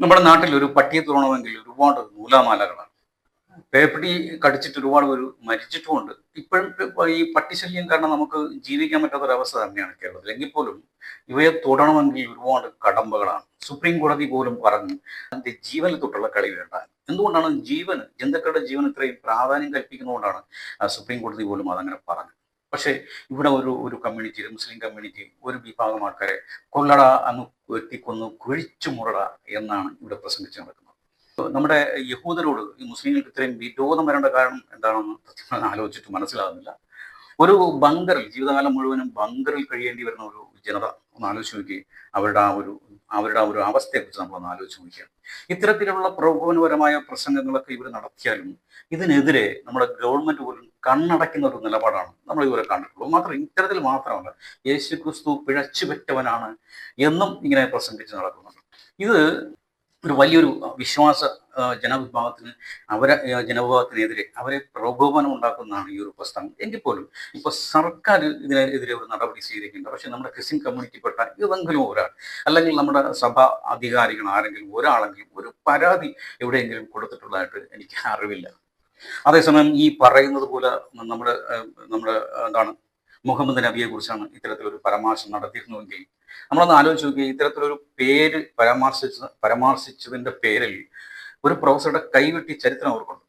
നമ്മുടെ നാട്ടിൽ ഒരു പട്ടിയെ തുറണമെങ്കിൽ ഒരുപാട് നൂലാമാലകളാണ്. പേപ്പടി കടിച്ചിട്ട് ഒരുപാട് പേര് മരിച്ചിട്ടുമുണ്ട്. ഇപ്പോഴും ഇപ്പൊ ഈ പട്ടിശല്യം കാരണം നമുക്ക് ജീവിക്കാൻ പറ്റാത്ത ഒരു അവസ്ഥ തന്നെയാണ് കേരളത്തിൽ. എങ്കിൽ പോലും ഇവയെ തുടണമെങ്കിൽ ഒരുപാട് കടമ്പകളാണ്. സുപ്രീം കോടതി പോലും പറഞ്ഞു അതിന്റെ ജീവനിൽ തൊട്ടുള്ള കളി വേണ്ട. എന്തുകൊണ്ടാണ് ജീവന് ജന്തുക്കളുടെ ജീവൻ ഇത്രയും പ്രാധാന്യം കൽപ്പിക്കുന്നതുകൊണ്ടാണ് സുപ്രീം കോടതി പോലും അതങ്ങനെ പറഞ്ഞത്? പക്ഷേ ഇവിടെ ഒരു ഒരു കമ്മ്യൂണിറ്റിയിൽ മുസ്ലിം കമ്മ്യൂണിറ്റി ഒരു വിഭാഗം ആൾക്കാരെ കൊള്ളട അങ്ങ് വെട്ടിക്കൊന്ന് കുഴിച്ചു മുറട എന്നാണ് ഇവിടെ പ്രസംഗിച്ച് നടക്കുന്നത്. നമ്മുടെ യഹൂദരോട് ഈ മുസ്ലിങ്ങൾക്ക് ഇത്രയും വിരോധം വരേണ്ട കാരണം എന്താണെന്ന് ആലോചിച്ചിട്ട് മനസ്സിലാകുന്നില്ല. ഒരു ബങ്കറിൽ ജീവിതകാലം മുഴുവനും ബങ്കറിൽ കഴിയേണ്ടി വരുന്ന ഒരു ജനത ഒന്ന് ആലോചിച്ച് നോക്കി. അവരുടെ ആ ഒരു അവരുടെ ആ ഒരു അവസ്ഥയെക്കുറിച്ച് നമ്മളൊന്ന് ആലോചിച്ച് നോക്കിയാൽ ഇത്തരത്തിലുള്ള പ്രകോപനപരമായ പ്രസംഗങ്ങളൊക്കെ ഇവർ നടത്തിയാലും ഇതിനെതിരെ നമ്മുടെ ഗവൺമെന്റ് പോലും കണ്ണടയ്ക്കുന്ന ഒരു നിലപാടാണ് നമ്മൾ ഇവരെ കണ്ടിട്ടുള്ളൂ. മാത്രം ഇത്തരത്തിൽ മാത്രമല്ല യേശു ക്രിസ്തു പിഴച്ചുപറ്റവനാണ് എന്നും ഇങ്ങനെ പ്രസംഗിച്ച് നടക്കുന്നുണ്ട്. ഇത് ഒരു വലിയൊരു വിശ്വാസ ജനവിഭാഗത്തിന് അവരെ ജനവിഭാഗത്തിനെതിരെ അവരെ പ്രകോപനം ഉണ്ടാക്കുന്നതാണ് ഈ ഒരു പ്രസ്ഥാനം. എങ്കിൽ പോലും ഇപ്പൊ സർക്കാർ ഇതിനെതിരെ ഒരു നടപടി സ്വീകരിക്കുന്നുണ്ട്. പക്ഷെ നമ്മുടെ ക്രിസ്ത്യൻ കമ്മ്യൂണിറ്റിപ്പെട്ട ഏതെങ്കിലും ഒരാൾ അല്ലെങ്കിൽ നമ്മുടെ സഭാ അധികാരികൾ ആരെങ്കിലും ഒരാളെങ്കിലും ഒരു പരാതി എവിടെയെങ്കിലും കൊടുത്തിട്ടുള്ളതായിട്ട് എനിക്ക് അറിവില്ല. അതേസമയം ഈ പറയുന്നത് പോലെ നമ്മുടെ നമ്മുടെ എന്താണ് മുഹമ്മദ് നബിയെ കുറിച്ചാണ് ഇത്തരത്തിലൊരു പരാമർശം നടത്തിയിരുന്നുവെങ്കിൽ നമ്മളൊന്ന് ആലോചിച്ച് നോക്കി ഇത്തരത്തിലൊരു പേര് പരാമർശിച്ച പരാമർശിച്ചതിന്റെ പേരിൽ ഒരു പ്രൊഫസറുടെ കൈവെട്ടി ചരിത്രം അവർക്കുണ്ട്.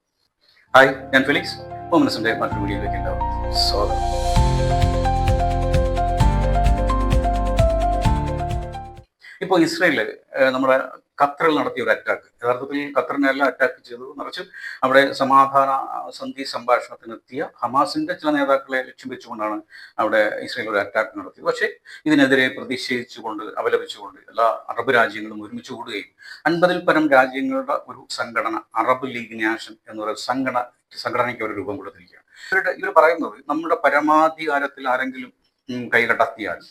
ഹായ് ഞാൻ ഫിലിക്സ്. മോമിനസിന്റെ മറ്റൊരു വീഡിയോയിലേക്ക് ഉണ്ടാവും സ്വാഗതം. ഇപ്പോൾ ഇസ്രയേൽ നമ്മുടെ ഖത്തറിൽ നടത്തിയ ഒരു അറ്റാക്ക് യഥാർത്ഥത്തിൽ ഖത്തറിനെല്ലാം അറ്റാക്ക് ചെയ്തത്. മറിച്ച് അവിടെ സമാധാന സന്ധി സംഭാഷണത്തിനെത്തിയ ഹമാസിന്റെ ചില നേതാക്കളെ ലക്ഷ്യം വെച്ചുകൊണ്ടാണ് അവിടെ ഇസ്രയേൽ ഒരു അറ്റാക്ക് നടത്തിയത്. പക്ഷേ ഇതിനെതിരെ പ്രതിഷേധിച്ചുകൊണ്ട് അപലപിച്ചുകൊണ്ട് എല്ലാ അറബ് രാജ്യങ്ങളും ഒരുമിച്ച് കൂടുകയും അൻപതിൽ പരം രാജ്യങ്ങളുടെ ഒരു സംഘടന അറബ് ലീഗ് നാഷൻ എന്നൊരു സംഘടന സംഘടനയ്ക്ക് അവർ രൂപം കൊടുത്തിരിക്കുകയാണ്. ഇവരുടെ ഇവർ പറയുന്നത് നമ്മുടെ പരമാധികാരത്തിൽ ആരെങ്കിലും കൈകടത്തിയാൽ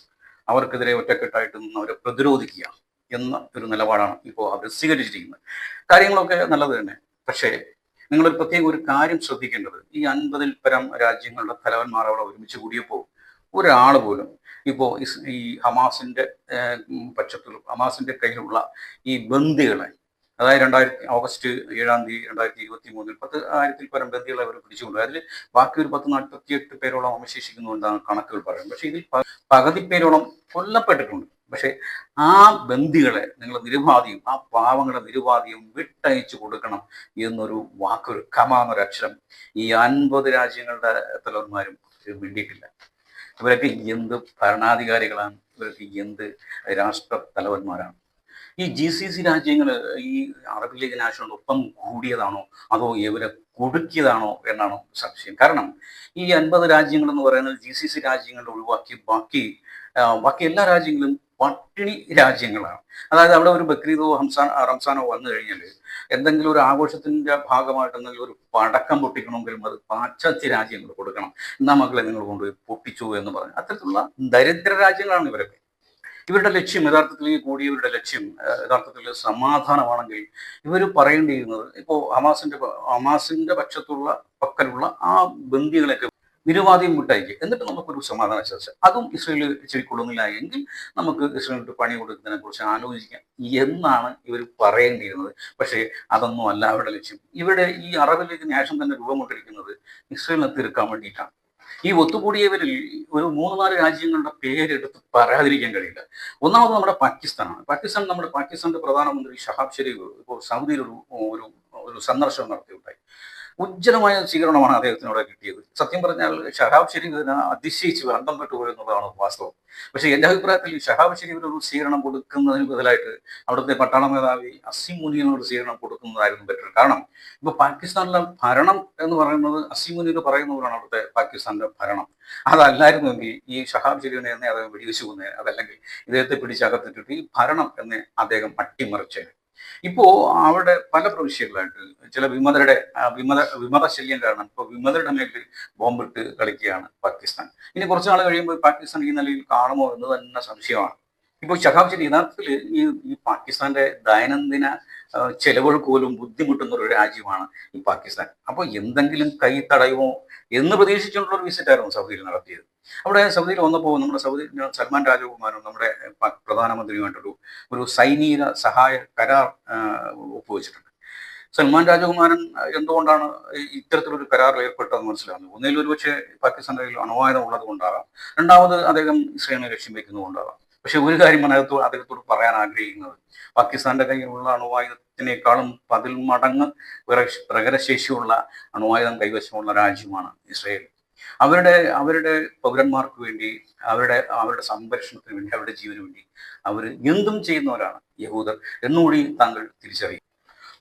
അവർക്കെതിരെ ഒറ്റക്കെട്ടായിട്ട് നിന്ന് അവരെ പ്രതിരോധിക്കുക എന്ന ഒരു നിലപാടാണ് ഇപ്പോൾ അവർ സ്വീകരിച്ചിരിക്കുന്നത്. കാര്യങ്ങളൊക്കെ നല്ലത് തന്നെ. പക്ഷേ നിങ്ങൾ പ്രത്യേക ഒരു കാര്യം ശ്രദ്ധിക്കേണ്ടത് ഈ അൻപതിൽ പരം രാജ്യങ്ങളുടെ തലവന്മാർ അവിടെ ഒരുമിച്ച് കൂടിയപ്പോൾ ഒരാൾ പോലും ഇപ്പോൾ ഈ ഹമാസിന്റെ പക്ഷത്തുള്ള ഹമാസിന്റെ കയ്യിലുള്ള ഈ ബന്ദികളെ അതായത് രണ്ടായിരത്തി ഓഗസ്റ്റ് ഏഴാം തീയതി രണ്ടായിരത്തി ഇരുപത്തി മൂന്നിൽ പത്ത് ആയിരത്തിൽ പരം ബന്ദികളെ അവർ പിടിച്ചുകൊണ്ട് അതിൽ ബാക്കി ഒരു പത്ത് നാൽപ്പത്തി എട്ട് പേരോളം അവശേഷിക്കുന്നു എന്നാണ് കണക്കുകൾ പറയുന്നത്. പക്ഷേ ഇതിൽ പകുതി പേരോളം കൊല്ലപ്പെട്ടിട്ടുണ്ട്. പക്ഷേ ആ ബന്ദികളെ നിങ്ങൾ നിരുപാധിയും ആ പാവങ്ങളെ നിരുപാധിയും വിട്ടയച്ചു കൊടുക്കണം എന്നൊരു വാക്കൊരു കമാന്നൊരു അക്ഷരം ഈ അൻപത് രാജ്യങ്ങളുടെ തലവന്മാരും വേണ്ടിയിട്ടില്ല ഇവരൊക്കെ എന്ത് ഭരണാധികാരികളാണ്? ഇവരൊക്കെ എന്ത് രാഷ്ട്ര തലവന്മാരാണ് ഈ ജി സി സി രാജ്യങ്ങൾ ഈ അറബ് ലീഗ് നാഷണലിനൊപ്പം കൂടിയതാണോ? അതോ ഇവരെ കൊടുക്കിയതാണോ എന്നാണ് സംശയം. കാരണം ഈ അൻപത് രാജ്യങ്ങൾ എന്ന് പറയുന്നത് ജി സി സി രാജ്യങ്ങൾ ഒഴിവാക്കി ബാക്കി ബാക്കി എല്ലാ രാജ്യങ്ങളും പട്ടിണി രാജ്യങ്ങളാണ്. അതായത് അവിടെ ഒരു ബക്രീദോ ഹംസാൻ റംസാനോ വന്നു കഴിഞ്ഞാൽ എന്തെങ്കിലും ഒരു ആഘോഷത്തിന്റെ ഭാഗമായിട്ട് എന്തെങ്കിലും ഒരു പടക്കം പൊട്ടിക്കണമെങ്കിൽ അത് പാശ്ചാത്യ രാജ്യങ്ങൾ കൊടുക്കണം. എന്നാ മക്കളെ നിങ്ങൾ കൊണ്ടുപോയി പൊട്ടിച്ചു എന്ന് പറഞ്ഞു. അത്തരത്തിലുള്ള ദരിദ്ര രാജ്യങ്ങളാണ് ഇവരൊക്കെ. ഇവരുടെ ലക്ഷ്യം യഥാർത്ഥത്തിൽ ഈ കൂടിയവരുടെ ലക്ഷ്യം യഥാർത്ഥത്തിൽ സമാധാനമാണെങ്കിൽ ഇവർ പറയേണ്ടിയിരുന്നത് ഇപ്പോൾ ഹമാസിന്റെ ഹമാസിന്റെ പക്ഷത്തുള്ള പക്കലുള്ള ആ ബന്ദികളെയൊക്കെ നിരുപാധിയും വിട്ടയക്കുക എന്നിട്ട് നമുക്കൊരു സമാധാന ചർച്ച. അതും ഇസ്രയേൽ ചെവിക്കൊള്ളുന്നില്ല എങ്കിൽ നമുക്ക് ഇസ്രയേലിട്ട് പണി കൊടുക്കുന്നതിനെ കുറിച്ച് ആലോചിക്കാം. എന്നാണ് ഇവർ പറയേണ്ടിയിരുന്നത്. പക്ഷേ അതൊന്നും അല്ല അവരുടെ ലക്ഷ്യം. ഇവിടെ ഈ അറബ് ലീഗ് തന്നെ രൂപം കൊണ്ടിരിക്കുന്നത് ഇസ്രയേലിനെ തീർക്കാൻ വേണ്ടിയിട്ടാണ്. ഈ ഒത്തുകൂടിയവരിൽ ഒരു മൂന്ന് നാല് രാജ്യങ്ങളുടെ പേരെടുത്ത് പറയാതിരിക്കാൻ കഴിയില്ല. ഒന്നാമത് നമ്മുടെ പാകിസ്ഥാനാണ്. പാകിസ്ഥാൻ നമ്മുടെ പാകിസ്ഥാന്റെ പ്രധാനമന്ത്രി ഷഹാബ് ഷെരീഫ് ഇപ്പോൾ സൗദിയിൽ ഒരു ഒരു സന്ദർശനം നടത്തിയുണ്ടായി ഉജ്ജ്വലമായ സ്വീകരണമാണ് അദ്ദേഹത്തിന് അവിടെ കിട്ടിയത്. സത്യം പറഞ്ഞാൽ ഷഹാബ് ഷെരീഫ് ഇതിനെ അതിശയിച്ച് അന്തം പെട്ടുപോയി എന്നുള്ളതാണ് വാസ്തവം. പക്ഷേ എന്റെ അഭിപ്രായത്തിൽ ഷഹാബ് ഷെരീഫിന് ഒരു സ്വീകരണം കൊടുക്കുന്നതിന് ബദലായിട്ട് അവിടുത്തെ പട്ടാള മേധാവി അസീം മുനീനോട് സ്വീകരണം കൊടുക്കുന്നതായിരുന്നു ബെറ്റർ. കാരണം ഇപ്പൊ പാകിസ്ഥാനിലെ ഭരണം എന്ന് പറയുന്നത് അസീം മുനീർ പറയുന്നവരാണ് അവിടുത്തെ പാകിസ്ഥാന്റെ ഭരണം. അതല്ലായിരുന്നുവെങ്കിൽ ഈ ഷഹാബ് ഷെരീഫിനെ എന്നെ അദ്ദേഹം വെടിവെച്ചു കൊന്നേ അതല്ലെങ്കിൽ ഇദ്ദേഹത്തെ പിടിച്ചകത്തിട്ടിട്ട് ഈ ഭരണം എന്നെ അദ്ദേഹം അട്ടിമറിച്ചേനെ. ഇപ്പോ അവിടെ പല പ്രവിശ്യകളായിട്ട് ചില വിമതരുടെ വിമത വിമത ശല്യം കാരണം ഇപ്പോൾ വിമതരുടെ മേഖലയിൽ ബോംബിട്ട് കളിക്കുകയാണ് പാകിസ്ഥാൻ. ഇനി കുറച്ചു നാൾ കഴിയുമ്പോൾ പാകിസ്ഥാൻ ഈ നിലയിൽ കാണുമോ എന്ന് തന്നെ സംശയമാണ്. ഇപ്പോൾ ശരി യഥാർത്ഥത്തിൽ ഈ ഈ പാകിസ്ഥാന്റെ ദൈനംദിന ചെലവുകൾക്ക് പോലും ബുദ്ധിമുട്ടുന്ന ഒരു രാജ്യമാണ് ഈ പാകിസ്ഥാൻ. അപ്പോൾ എന്തെങ്കിലും കൈ തടയുമോ എന്ന് പ്രതീക്ഷിച്ചുള്ള ഒരു വിസിറ്റ് ആയിരുന്നു സൗദിയിൽ നടത്തിയത്. അവിടെ സൗദിയിൽ വന്നപ്പോൾ നമ്മുടെ സൗദി സൽമാൻ രാജകുമാരും നമ്മുടെ പ്രധാനമന്ത്രിയുമായിട്ടൊരു ഒരു സൈനിക സഹായ കരാർ ഒപ്പുവെച്ചിട്ടുണ്ട്. സൽമാൻ രാജകുമാരൻ എന്തുകൊണ്ടാണ് ഇത്തരത്തിലൊരു കരാറിൽ ഏർപ്പെട്ടതെന്ന് മനസ്സിലാകുന്നത് ഒന്നിൽ ഒരുപക്ഷെ പക്ഷേ കയ്യിൽ അണുവായുധം ഉള്ളത് കൊണ്ടാകാം രണ്ടാമത് അദ്ദേഹം ശ്രേണി ലക്ഷ്യം വെക്കുന്നതുകൊണ്ടാകാം പക്ഷെ ഒരു കാര്യമാണ് അദ്ദേഹത്തോട് അദ്ദേഹത്തോട് പറയാൻ ആഗ്രഹിക്കുന്നത്. പാകിസ്ഥാന്റെ കയ്യിലുള്ള അണുവായുധത്തിനേക്കാളും പതിൽ മടങ്ങ് പ്രകരശേഷിയുള്ള അണുവായുധം കൈവശമുള്ള രാജ്യമാണ് ഇസ്രയേൽ. അവരുടെ അവരുടെ പൗരന്മാർക്ക് വേണ്ടി അവരുടെ അവരുടെ സംരക്ഷണത്തിന് വേണ്ടി അവരുടെ ജീവന് വേണ്ടി അവർ എന്തും ചെയ്യുന്നവരാണ് യഹൂദർ എന്നുകൂടി താങ്കൾ തിരിച്ചറിയും.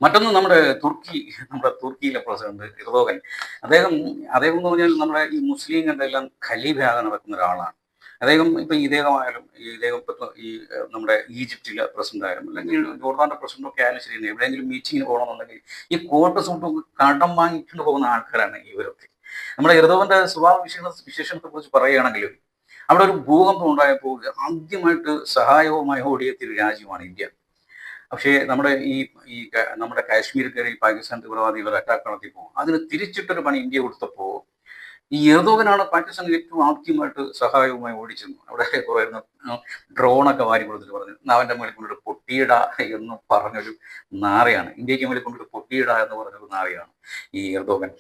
മറ്റൊന്ന് നമ്മുടെ തുർക്കി നമ്മുടെ തുർക്കിയിലെ പ്രസിഡന്റ് ഇർദോഗൻ അദ്ദേഹം അദ്ദേഹം എന്ന് പറഞ്ഞാൽ നമ്മുടെ ഈ മുസ്ലിങ്ങളുടെ എല്ലാം ഖലീഫയാകാൻ നടക്കുന്ന ഒരാളാണ്. അദ്ദേഹം ഇപ്പം ഇദ്ദേഹമായാലും ഈ ഇദ്ദേഹം ഇപ്പം ഈ നമ്മുടെ ഈജിപ്തിലെ പ്രസിഡന്റ് ആയാലും അല്ലെങ്കിൽ ജോർദാന്റെ പ്രസിഡന്റ് ഒക്കെ ആയാലും ശരി എവിടെയെങ്കിലും മീറ്റിങ്ങിന് പോകണമെന്നുണ്ടെങ്കിൽ ഈ കോട്ട് സൂട്ടും കടം വാങ്ങിക്കൊണ്ട് പോകുന്ന ആൾക്കാരാണ് ഇവരൊക്കെ. നമ്മുടെ ഇർദോവന്റെ സ്വഭാവ വിശേഷ വിശേഷണത്തെ കുറിച്ച് പറയുകയാണെങ്കിൽ അവിടെ ഒരു ഭൂകമ്പം ഉണ്ടായപ്പോൾ ആദ്യമായിട്ട് സഹായവുമായി ഓടിയെത്തിയ രാജ്യമാണ് ഇന്ത്യ. പക്ഷേ നമ്മുടെ ഈ ഈ നമ്മുടെ കാശ്മീർ കയറി പാകിസ്ഥാൻ തീവ്രവാദികൾ അറ്റാക്ക് നടത്തിയപ്പോൾ അതിന് തിരിച്ചിട്ടൊരു പണി ഇന്ത്യ കൊടുത്തപ്പോൾ ഈ ഏതോവനാണ് പാകിസ്ഥാൻ ഏറ്റവും ആദ്യമായിട്ട് സഹായവുമായി ഓടിച്ചെന്നു. അവിടെ കുറെ ഡ്രോണൊക്കെ വാരി കൊടുത്തിട്ട് പറഞ്ഞു നാവന്റെ മേളിൽ കൊണ്ടൊരു പൊട്ടിയിട എന്ന് പറഞ്ഞൊരു നാറയാണ് ഇന്ത്യയ്ക്ക് മുകളിൽ കൊണ്ടൊരു പൊട്ടിയിട എന്ന് പറഞ്ഞൊരു നാറയാണ് ഈ എർദോഗൻ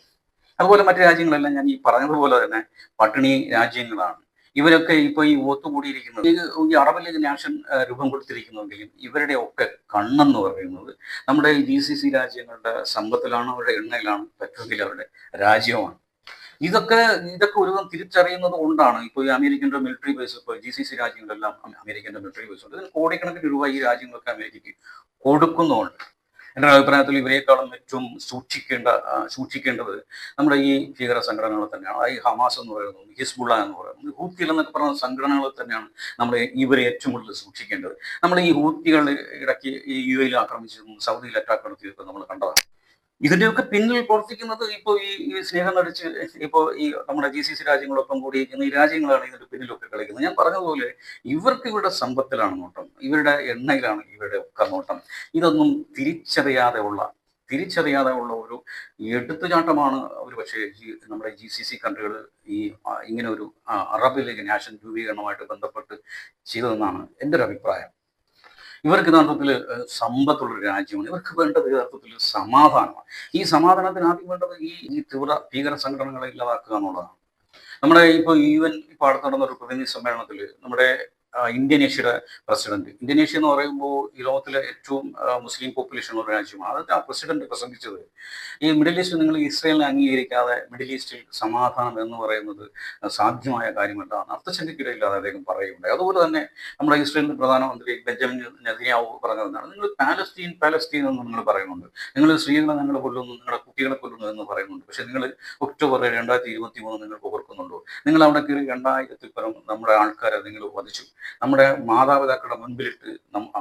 അതുപോലെ മറ്റു രാജ്യങ്ങളെല്ലാം ഞാൻ ഈ പറഞ്ഞതുപോലെ തന്നെ പട്ടിണി രാജ്യങ്ങളാണ്. ഇവരൊക്കെ ഇപ്പൊ ഈ ഒത്തുകൂടിയിരിക്കുന്നത് ഈ അറബ് ലീഗ് നാഷൻ രൂപം കൊടുത്തിരിക്കുന്നുവെങ്കിലും ഇവരുടെ ഒക്കെ കണ്ണെന്ന് പറയുന്നത് നമ്മുടെ ജി സി സി രാജ്യങ്ങളുടെ സമ്പത്തിലാണ് അവരുടെ എണ്ണയിലാണ് പറ്റുമെങ്കിൽ അവരുടെ രാജ്യമാണ്. ഇതൊക്കെ ഇതൊക്കെ ഒരു തിരിച്ചറിയുന്നത് കൊണ്ടാണ്. ഇപ്പോൾ ഈ അമേരിക്കന്റെ മിലിറ്ററി ബേസ് ഇപ്പോൾ ജി സി സി രാജ്യങ്ങളെല്ലാം അമേരിക്കന്റെ മിലിറ്ററി ബേസ് ഉണ്ട്. ഇതിന് കോടിക്കണക്കിന് രൂപ ഈ രാജ്യങ്ങളൊക്കെ അമേരിക്കയ്ക്ക് കൊടുക്കുന്നുമുണ്ട് എന്റെ അഭിപ്രായത്തിൽ ഇവരെക്കാളും ഏറ്റവും സൂക്ഷിക്കേണ്ട സൂക്ഷിക്കേണ്ടത് നമ്മുടെ ഈ ഭീകര സംഘടനകൾ തന്നെയാണ്. ഈ ഹമാസ് എന്ന് പറയുന്നത് ഹിസ്ബുള്ള എന്ന് പറയുന്നത് ഹൂത്തികൾ എന്നൊക്കെ പറയുന്ന സംഘടനകൾ തന്നെയാണ് നമ്മൾ ഇവരെ ഏറ്റവും കൂടുതൽ സൂക്ഷിക്കേണ്ടത്. നമ്മൾ ഈ ഹൂത്തികൾ ഇടയ്ക്ക് ഈ യു എയിൽ ആക്രമിച്ചിരുന്നു സൗദിയിൽ അറ്റാക്ക് നടത്തിയതൊക്കെ നമ്മൾ കണ്ടതാണ്. ഇതിന്റെയൊക്കെ പിന്നിൽ പ്രവർത്തിക്കുന്നത് ഇപ്പോൾ ഈ ഈ സ്നേഹം നടിച്ച് ഇപ്പോൾ ഈ നമ്മുടെ ജി സി സി രാജ്യങ്ങളൊപ്പം കൂടിയിരിക്കുന്ന ഈ രാജ്യങ്ങളാണ് ഇതിന്റെ പിന്നിലൊക്കെ കളിക്കുന്നത്. ഞാൻ പറഞ്ഞതുപോലെ ഇവർക്ക് ഇവരുടെ സമ്പത്തിലാണ് നോട്ടം. ഇവരുടെ എണ്ണയിലാണ് ഇവരുടെ ഒക്കെ നോട്ടം. ഇതൊന്നും തിരിച്ചറിയാതെ ഉള്ള തിരിച്ചറിയാതെ ഉള്ള ഒരു എടുത്തുചാട്ടമാണ് ഒരു പക്ഷേ നമ്മുടെ ജി സി സി കൺട്രികൾ ഈ ഇങ്ങനെ ഒരു അറബ് ലീഗ് നാഷൻ രൂപീകരണമായിട്ട് ബന്ധപ്പെട്ട് ചെയ്തതെന്നാണ് എന്റെ ഒരു അഭിപ്രായം. ഇവർക്ക് യഥാർത്ഥത്തിൽ സമ്പത്തുള്ള രാജ്യമാണ്. ഇവർക്ക് വേണ്ടത് യഥാർത്ഥത്തിൽ സമാധാനമാണ്. ഈ സമാധാനത്തിന് ആദ്യം വേണ്ടത് ഈ ഈ തീവ്ര ഭീകര സംഘടനകളെ ഇല്ലാതാക്കുക എന്നുള്ളതാണ്. നമ്മുടെ ഇപ്പോൾ യു എൻ ഇപ്പോൾ അടുത്ത് നടന്ന ഒരു പ്രതിനിധി സമ്മേളനത്തിൽ നമ്മുടെ ഇന്തോനേഷ്യയുടെ പ്രസിഡന്റ്. ഇന്തോനേഷ്യ എന്ന് പറയുമ്പോൾ ഈ ലോകത്തിലെ ഏറ്റവും മുസ്ലിം പോപ്പുലേഷൻ ഉള്ള രാജ്യമാണ് അത് ആ പ്രസിഡന്റ് പ്രസംഗിച്ചത്. ഈ മിഡിൽ ഈസ്റ്റ് നിങ്ങൾ ഇസ്രയേലിനെ അംഗീകരിക്കാതെ മിഡിൽ ഈസ്റ്റിൽ സമാധാനം എന്ന് പറയുന്നത് സാധ്യമായ കാര്യമല്ല അർത്ഥശങ്കയ്ക്കിടയില്ലാതെ അദ്ദേഹം പറയുകയുണ്ടായി. അതുപോലെ തന്നെ നമ്മുടെ ഇസ്രയേലിന്റെ പ്രധാനമന്ത്രി ബെഞ്ചമിൻ നെതിയാവ് പറഞ്ഞതെന്നാണ് നിങ്ങൾ പാലസ്തീൻ പാലസ്തീൻ എന്ന് നിങ്ങൾ പറയുന്നുണ്ട്. നിങ്ങൾ സ്ത്രീകളെ നിങ്ങൾ കൊല്ലുന്നു നിങ്ങളുടെ കുട്ടികളെ കൊല്ലുന്നു എന്ന് പറയുന്നുണ്ട്. പക്ഷെ നിങ്ങൾ ഒക്ടോബർ രണ്ടായിരത്തി ഇരുപത്തി മൂന്ന് നിങ്ങൾക്ക് ഓർക്കുന്നുണ്ടോ നിങ്ങൾ അവിടെ കയറി രണ്ടായിരത്തിൽ പരം നമ്മുടെ ആൾക്കാരെ നിങ്ങൾ വധിച്ചു. നമ്മുടെ മാതാപിതാക്കളുടെ മുൻപിലിട്ട്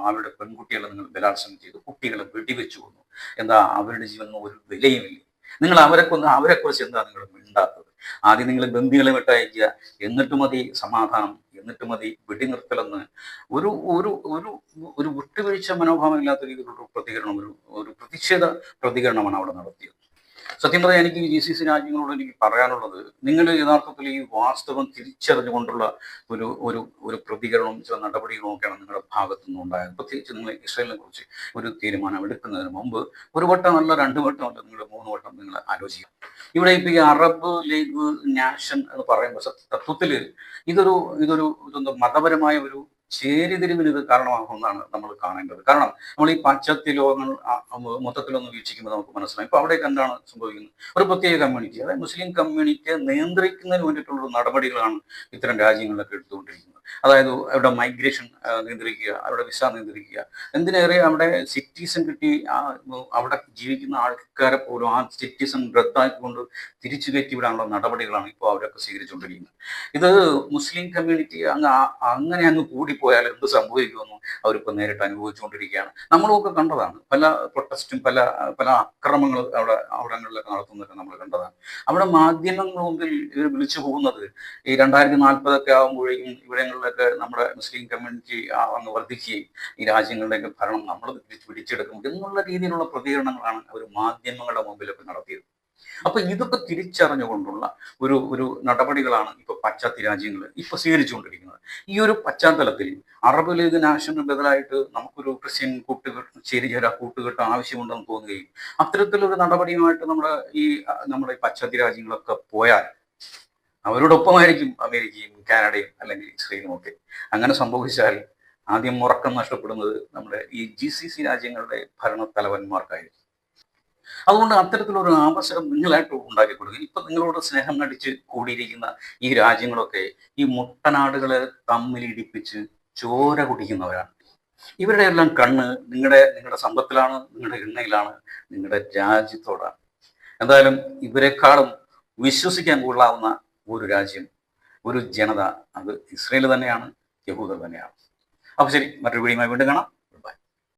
അവരുടെ പെൺകുട്ടികളെ നിങ്ങൾ ബലാത്സംഗം ചെയ്തു. കുട്ടികളെ വെടിവെച്ചു കൊന്നു. എന്താ അവരുടെ ജീവന് ഒരു വിലയുമില്ല. നിങ്ങൾ അവരെ കൊന്ന് അവരെ കുറിച്ച് എന്താ നിങ്ങൾ മിണ്ടാത്തത്? ആദ്യം നിങ്ങൾ ബന്ധികളെ വിട്ടയക്കുക എന്നിട്ട് മതി സമാധാനം. എന്നിട്ട് മതി വെടിനിർത്തലെന്ന് ഒരു ഒരു ഒരു ഒരു വിട്ടുവീഴ്ച മനോഭാവമില്ലാത്ത രീതിയിലുള്ള പ്രതികരണം ഒരു ഒരു പ്രതിഷേധ പ്രതികരണമാണ് അവിടെ നടത്തിയത്. സത്യം പറയാൻ എനിക്ക് ജി സി സി രാജ്യങ്ങളോട് എനിക്ക് പറയാനുള്ളത് നിങ്ങൾ യഥാർത്ഥത്തിൽ ഈ വാസ്തവം തിരിച്ചറിഞ്ഞുകൊണ്ടുള്ള ഒരു ഒരു ഒരു പ്രതികരണവും ചില നടപടികളും ഒക്കെയാണ് നിങ്ങളുടെ ഭാഗത്തു നിന്നുണ്ടായത് പ്രത്യേകിച്ച് നിങ്ങൾ ഇസ്രയേലിനെ കുറിച്ച് ഒരു തീരുമാനം എടുക്കുന്നതിന് മുമ്പ് ഒരു വട്ടം അല്ല രണ്ട് അല്ല നിങ്ങൾ മൂന്ന് വട്ടം നിങ്ങൾ ആലോചിക്കുക. ഇവിടെ ഇപ്പൊ ഈ അറബ് ലീഗ് നാഷൻ എന്ന് പറയുമ്പോൾ തത്വത്തിൽ ഇതൊരു ഇതൊരു ഇതൊന്ന് മതപരമായ ഒരു ചേരിതിരിവിന് കാരണമാകുമെന്നാണ് നമ്മൾ കാണേണ്ടത്. കാരണം നമ്മൾ ഈ പാശ്ചാത്യ മൊത്തത്തിലൊന്ന് വീക്ഷിക്കുമ്പോൾ നമുക്ക് മനസ്സിലാവും ഇപ്പൊ അവിടേക്ക് എന്താണ് സംഭവിക്കുന്നത്? ഒരു പ്രത്യേക കമ്മ്യൂണിറ്റി അതായത് മുസ്ലിം കമ്മ്യൂണിറ്റിയെ നിയന്ത്രിക്കുന്നതിന് വേണ്ടിയിട്ടുള്ള നടപടികളാണ് ഇത്തരം രാജ്യങ്ങളിലൊക്കെ എടുത്തുകൊണ്ടിരിക്കുന്നത്. അതായത് അവിടെ മൈഗ്രേഷൻ നിയന്ത്രിക്കുക അവിടെ വിസ നിയന്ത്രിക്കുക. എന്തിനേറെ അവിടെ സിറ്റിസൺ കിട്ടി അവിടെ ജീവിക്കുന്ന ആൾക്കാരെ പോലും ആ സിറ്റിസൺ റദ്ദാക്കിക്കൊണ്ട് തിരിച്ചു കയറ്റി വിടാനുള്ള നടപടികളാണ് ഇപ്പോൾ അവരൊക്കെ സ്വീകരിച്ചുകൊണ്ടിരിക്കുന്നത്. ഇത് മുസ്ലിം കമ്മ്യൂണിറ്റി അങ്ങ് അങ്ങനെ അങ്ങ് കൂടിപ്പോയാൽ എന്ത് സംഭവിക്കുമെന്നും അവരിപ്പോൾ നേരിട്ട് അനുഭവിച്ചുകൊണ്ടിരിക്കുകയാണ്. നമ്മളൊക്കെ കണ്ടതാണ്. പല പ്രൊട്ടസ്റ്റും പല പല അക്രമങ്ങൾ അവിടെ അവിടങ്ങളിലൊക്കെ നടത്തുന്നതൊക്കെ നമ്മൾ കണ്ടതാണ്. അവിടെ മാധ്യമങ്ങൾ മുമ്പിൽ ഇവർ വിളിച്ചു പോകുന്നത് ഈ രണ്ടായിരത്തി നാൽപ്പതൊക്കെ ആകുമ്പോഴേക്കും ഇവിടങ്ങളിൽ രാജ്യങ്ങളിലൊക്കെ നമ്മുടെ മുസ്ലിം കമ്മ്യൂണിറ്റി അങ്ങ് വർദ്ധിക്കുകയും ഈ രാജ്യങ്ങളിലേക്ക് ഭരണം നമ്മൾ പിടിച്ചെടുക്കും എന്നുള്ള രീതിയിലുള്ള പ്രതികരണങ്ങളാണ് അവർ മാധ്യമങ്ങളുടെ മുമ്പിലൊക്കെ നടത്തിയത്. അപ്പൊ ഇതൊക്കെ തിരിച്ചറിഞ്ഞുകൊണ്ടുള്ള ഒരു ഒരു നടപടികളാണ് ഇപ്പൊ പാശ്ചാത്യ രാജ്യങ്ങൾ ഇപ്പൊ സ്വീകരിച്ചുകൊണ്ടിരിക്കുന്നത്. ഈ ഒരു പശ്ചാത്തലത്തിൽ അറബ് ലീഗ് നാഷന് ബദലായിട്ട് നമുക്കൊരു ക്രിസ്ത്യൻ കൂട്ടുകെട്ട് ചേരിചേര കൂട്ടുകെട്ട് ആവശ്യമുണ്ടെന്ന് തോന്നുകയും അത്തരത്തിലൊരു നടപടിയുമായിട്ട് നമ്മുടെ ഈ നമ്മുടെ പാശ്ചാത്യ രാജ്യങ്ങളൊക്കെ പോയാൽ അവരോടൊപ്പമായിരിക്കും അമേരിക്കയും കാനഡയും അല്ലെങ്കിൽ ഇസ്രയേലും ഒക്കെ. അങ്ങനെ സംഭവിച്ചാൽ ആദ്യം ഉറക്കം നഷ്ടപ്പെടുന്നത് നമ്മുടെ ഈ ജി സി സി രാജ്യങ്ങളുടെ ഭരണ തലവന്മാർക്കായിരിക്കും അതുകൊണ്ട് അത്തരത്തിലൊരു ആവശ്യം നിങ്ങളായിട്ട് ഉണ്ടാക്കി കൊടുക്കുക ഇപ്പൊ നിങ്ങളോട് സ്നേഹം നടിച്ച് കൂടിയിരിക്കുന്ന ഈ രാജ്യങ്ങളൊക്കെ ഈ മുട്ടനാടുകളെ തമ്മിലിടിപ്പിച്ച് ചോര കുടിക്കുന്നവരാണ്. ഇവരുടെ എല്ലാം കണ്ണ് നിങ്ങളുടെ നിങ്ങളുടെ സമ്പത്തിലാണ് നിങ്ങളുടെ എണ്ണയിലാണ് നിങ്ങളുടെ രാജ്യത്തോടാണ്. എന്തായാലും ഇവരെക്കാളും വിശ്വസിക്കാൻ കൊള്ളാവുന്ന ഒരു രാജ്യം ഒരു ജനത. അത് ഇസ്രയേൽ തന്നെയാണ് യഹൂദർ തന്നെയാണ്. അപ്പോൾ ശരി മറ്റൊരു വീഡിയോയുമായി വീണ്ടും കാണാം.